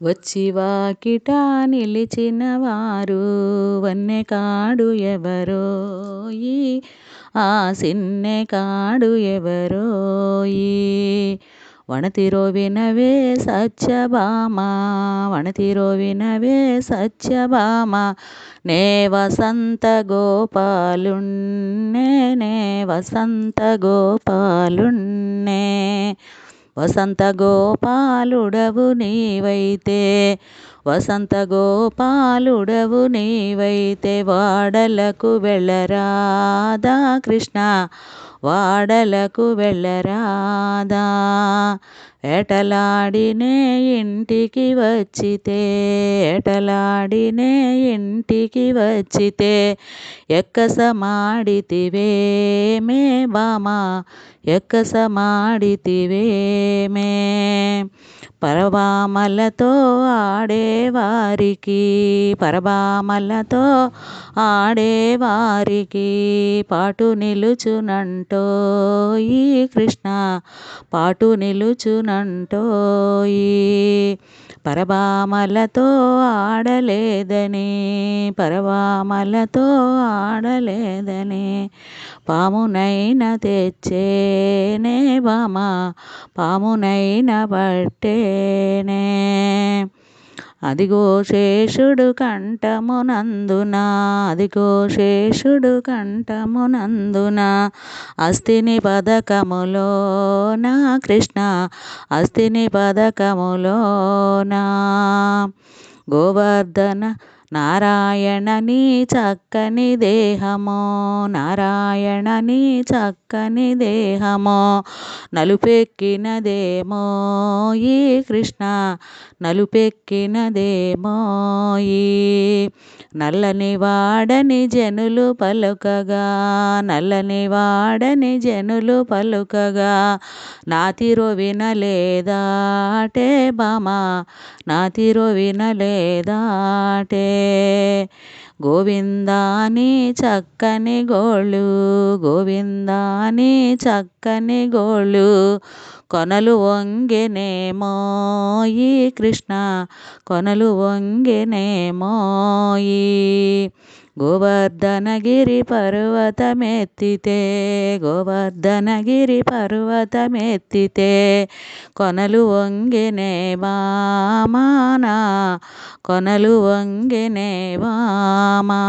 వచ్చి వాకిట నిలిచిన వారు వన్నె కాడు ఎవరోయి ఆ సిన్నె కాడు ఎవరోయి వనతిరోవినవే సత్యభామ వనతిరో వినవే సత్యభామ నే వసంత గోపాలున్నే నే వసంత గోపాలున్నే వసంత గోపాలుడవు నీవైతే వసంత గోపాలుడవు నీవైతే వాడలకు వెళ్ళరాదా కృష్ణ వాడలకు వెళ్ళరాదా ఎటలాడినే ఇంటికి వచ్చితే ఎటలాడినే ఇంటికి వచ్చితే ఎక్కసమాడితివేమే బామా ఎక్కసమాడితివేమే పరబామలతో ఆడేవారికి పరబామలతో ఆడేవారికి పాటు నిలుచునంటో ఈ కృష్ణ పాటు నిలుచునంటోయి పరబామలతో ఆడలేదని పరబామలతో ఆడలేదని పామునైన తెచ్చేనే బామ పామునైన పట్టేనే. అదిగో శేషుడు కంఠమునందున అదిగో శేషుడు కంఠమునందున అస్థిని పథకములో నా కృష్ణ అస్థిని పదకములో నా గోవర్ధన నారాయణ నీ చక్కని దేహమో నారాయణ నీ చక్కని దేహమో నలుపెక్కినదేమో ఈ కృష్ణ నలుపెక్కినదేమో ఈ నల్లని వాడని జనులు పలుకగా నల్లని వాడని జనులు పలుకగా నాతిరో వినలేదాటే బామా నాతిరో వినలేదాటే గోవిందాని చక్కని గోళ్ళు గోవిందాని చక్కని గోళ్ళు. కొనలు వంగెనేమో ఈ కృష్ణ కొనలు వంగెనేమో ఈ గోవర్ధనగిరి పర్వతమెత్తితే గోవర్ధనగిరి పర్వతమెత్తితే కొనలు వంగెనే వామానా కొనలు వంగెనే వామా